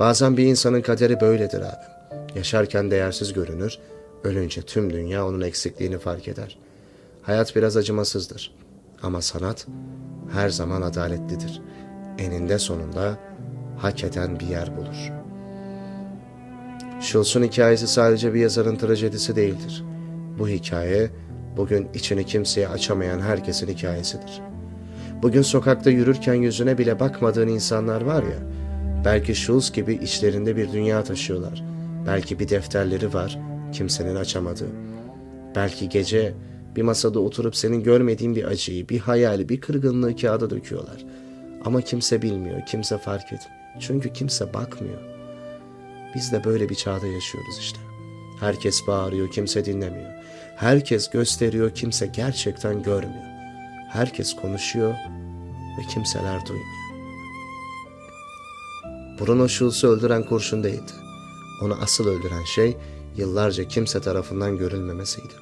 Bazen bir insanın kaderi böyledir abi. Yaşarken değersiz görünür, ölünce tüm dünya onun eksikliğini fark eder. Hayat biraz acımasızdır. Ama sanat her zaman adaletlidir. Eninde sonunda hak eden bir yer bulur. Schultz'un hikayesi sadece bir yazarın trajedisi değildir. Bu hikaye bugün içini kimseye açamayan herkesin hikayesidir. Bugün sokakta yürürken yüzüne bile bakmadığın insanlar var ya, belki Schultz gibi içlerinde bir dünya taşıyorlar. Belki bir defterleri var, kimsenin açamadığı. Belki gece bir masada oturup senin görmediğin bir acıyı, bir hayali, bir kırgınlığı kağıda döküyorlar. Ama kimse bilmiyor, kimse fark etmiyor. Çünkü kimse bakmıyor. Biz de böyle bir çağda yaşıyoruz işte. Herkes bağırıyor, kimse dinlemiyor. Herkes gösteriyor, kimse gerçekten görmüyor. Herkes konuşuyor ve kimseler duymuyor. Bruno Schultz'u öldüren kurşun değildi. Onu asıl öldüren şey yıllarca kimse tarafından görülmemesiydi.